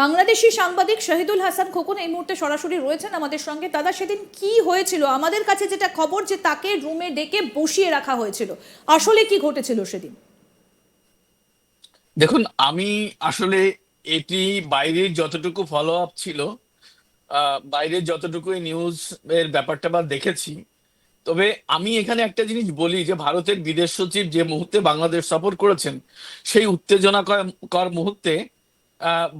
বাংলাদেশি সাংবাদিক শহীদুল হাসান খোকন এই মুহূর্তে সরাসরি রয়েছেন আমাদের সঙ্গে। দাদা, সেদিন কি হয়েছিল? আমাদের কাছে যেটা খবর যে তাকে রুমে ডেকে বসিয়ে রাখা হয়েছিল। আসলে কি ঘটেছিল সেদিন? দেখুন, আমি আসলে এটি বাইরের যতটুকু ফলো আপ ছিল বাইরের যতটুকু নিউজ এর ব্যাপারটা বা দেখেছি, তবে আমি এখানে একটা জিনিস বলি যে, ভারতের বিদেশ সচিব যে মুহূর্তে বাংলাদেশ সফর করেছেন, সেই উত্তেজনা কর মুহূর্তে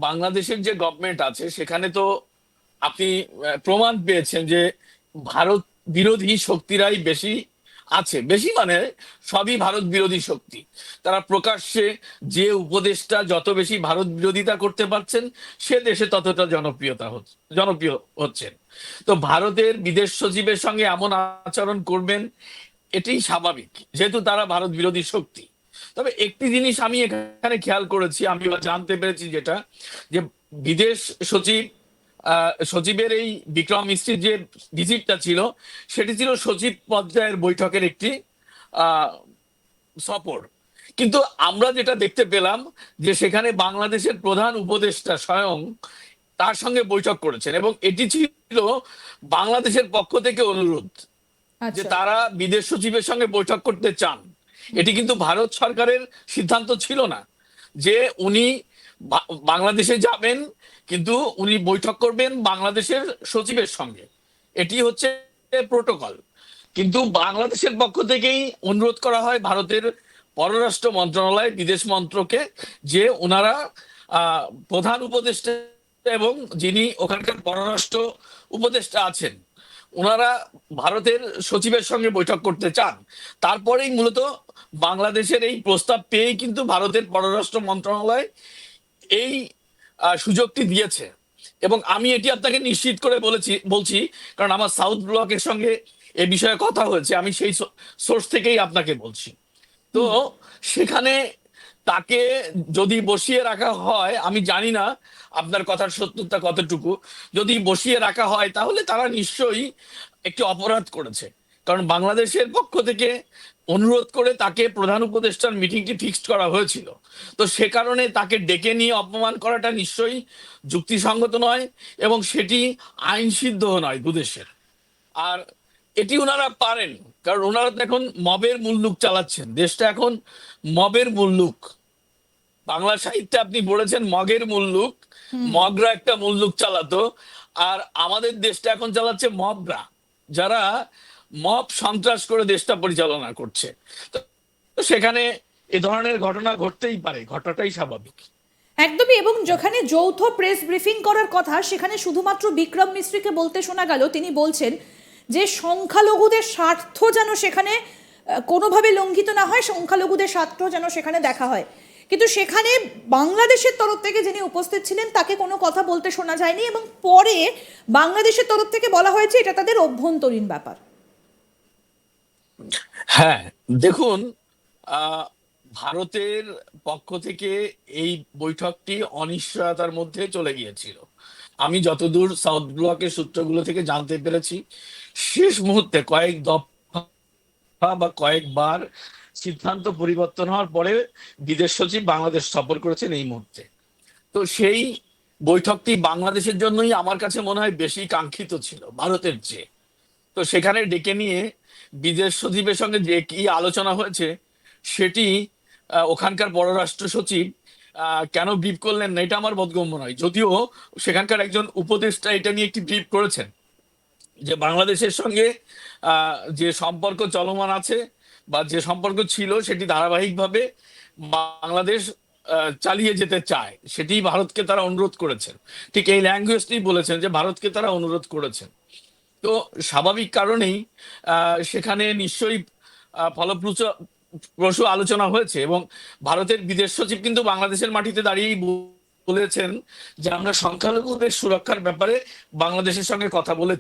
বাংলাদেশের যে গভর্নমেন্ট আছে, সেখানে তো আপনি প্রমাণ পেয়েছেন যে ভারত বিরোধী শক্তিরাই বেশি আছে। বেশি মানে সবই ভারত বিরোধী শক্তি। তারা প্রকাশ্যে যে উপদেশটা যত বেশি ভারত বিরোধিতা করতে পারছেন, সে দেশে ততটা জনপ্রিয়তা হচ্ছে জনপ্রিয় হচ্ছেন। তো ভারতের বিদেশ সচিবের সঙ্গে এমন আচরণ করবেন, এটাই স্বাভাবিক। যেহেতু তারা ভারত বিরোধী শক্তি। তবে একটি জিনিস আমি এখানে খেয়াল করেছি আমি জানতে পেরেছি যেটা যে বিদেশ সচিব সচিবের এই বিক্রম মিস্ত্রির যে ভিজিটটা ছিল সেটি ছিল সচিব পর্যায়ের বৈঠকের একটি আহ সফর। কিন্তু আমরা যেটা দেখতে পেলাম যে সেখানে বাংলাদেশের প্রধান উপদেষ্টা স্বয়ং তার সঙ্গে বৈঠক করেছেন এবং এটি ছিল বাংলাদেশের পক্ষ থেকে অনুরোধ যে আচ্ছা। তারা বিদেশ সচিবের সঙ্গে বৈঠক করতে চান। এটি কিন্তু ভারত সরকারের সিদ্ধান্ত ছিল না যে উনি বাংলাদেশে যাবেন, কিন্তু উনি বৈঠক করবেন বাংলাদেশের সচিবের সঙ্গে। এটি হচ্ছে প্রোটোকল। কিন্তু বাংলাদেশের পক্ষ থেকেই অনুরোধ করা হয় ভারতের পররাষ্ট্র মন্ত্রণালয়, বিদেশ মন্ত্রকে, যে ওনারা প্রধান উপদেষ্টা এবং যিনি ওখানকার পররাষ্ট্র উপদেষ্টা আছেন ওনারা ভারতের সচিবের সঙ্গে বৈঠক করতে চান। তারপরেই মূলত বাংলাদেশের এই প্রস্তাব পেয়েই কিন্তু ভারতের পররাষ্ট্র মন্ত্রণালয় এই সুযোগটি দিয়েছে। এবং আমি এটি আপনাকে নিশ্চিত করে বলেছি বলছি কারণ আমার সাউথ ব্লকের সঙ্গে এ বিষয়ে কথা হয়েছে। আমি সেই সোর্স থেকেই আপনাকে বলছি। তো সেখানে তাকে যদি বসিয়ে রাখা হয়, আমি জানি না আপনার কথার সত্যতা কতটুকু, যদি বসিয়ে রাখা হয় তাহলে তারা নিশ্চয়ই একটি অপরাধ করেছে। কারণ বাংলাদেশের পক্ষ থেকে অনুরোধ করে তাকে প্রধান উপদেষ্টার মিটিংটি ফিক্সড করা হয়েছিল। তো সে কারণে তাকে ডেকে নিয়ে অপমান করাটা নিশ্চয়ই যুক্তিসঙ্গত নয় এবং সেটি আইন সিদ্ধ নয় দুদেশের। আর এটি ওনারা পারেন। কারণ ওনারা তো এখন মবের মুল্লুক চালাচ্ছেন। দেশটা এখন মবের মুল্লুক। বাংলা সাহিত্যে আপনি পড়েছেন মগের মুল্লুক। মগরা একটা মুল্লুক চালাতো। আর আমাদের দেশটা এখন চালাচ্ছে মবরা যারা মব সন্ত্রাস করে দেশটা পরিচালনা করছে। তো তো সেখানে এ ধরনের ঘটনা ঘটতেই পারে ঘটাটাই স্বাভাবিক। একদমই এবং যেখানে যৌথ প্রেস ব্রিফিং করার কথা সেখানে শুধুমাত্র বিক্রম মিস্ত্রিকে বলতে শোনা গেল তিনি বলছেন যে সংখ্যালঘুদের স্বার্থ যেন সেখানে কোনোভাবে লঙ্ঘিত না হয়, সংখ্যালঘুদের স্বার্থ যেন সেখানে দেখা হয়। কিন্তু সেখানে বাংলাদেশের তরফ থেকে যিনি উপস্থিত ছিলেন, তাকে কোনো কথা বলতে শোনা যায়নি এবং পরে বাংলাদেশের তরফ থেকে বলা হয়েছে এটা তাদের অভ্যন্তরীণ ব্যাপার। হ্যাঁ দেখুন ভারতের পক্ষ থেকে এই বৈঠকটি অনিশ্চয়তার মধ্যে চলে গিয়েছিল। আমি যতদূর সাউথ ব্লকের সূত্রগুলো থেকে জানতে পেরেছি, শেষ মুহূর্তে কয়েক দফা বা কয়েকবার সিদ্ধান্ত পরিবর্তন হওয়ার পরে বিদেশ সচিব বাংলাদেশ সফর করেছেন এই মুহূর্তে। তো সেই বৈঠকটি বাংলাদেশের জন্যই আমার কাছে মনে হয় বেশি কাঙ্ক্ষিত ছিল, ভারতের চেয়ে। তো সেখানে ডেকে নিয়ে বিদেশ সচিবের সঙ্গে যে কি আলোচনা হয়েছে, সেটি ওখানকার পররাষ্ট্র সচিব কেন ব্রিফ করলেন না? এটা আমার বোধগম্য নয়। যদিও সেখানকার একজন উপদেষ্টা এটা নিয়ে একটি ব্রিফ করেছেন, যে বাংলাদেশের সঙ্গে যে সম্পর্ক চলমান আছে বা যে সম্পর্ক ছিল, সেটি ধারাবাহিকভাবে বাংলাদেশ চালিয়ে যেতে চায়, সেটি ভারতকে তারা অনুরোধ করেছেন। ঠিক এই ল্যাঙ্গুয়েজটি বলেছেন যে ভারতকে তারা অনুরোধ করেছেন। তো স্বাভাবিক কারণেই সেখানে নিশ্চয়ই ফলপ্রসূ প্রসূ আলোচনা হয়েছে এবং ভারতের বিদেশ সচিব কিন্তু বাংলাদেশের মাটিতে দাঁড়িয়েই বলেছেন যে আমরা সংখ্যালঘুদের সুরক্ষার ব্যাপারে বাংলাদেশের সঙ্গে কথা বলে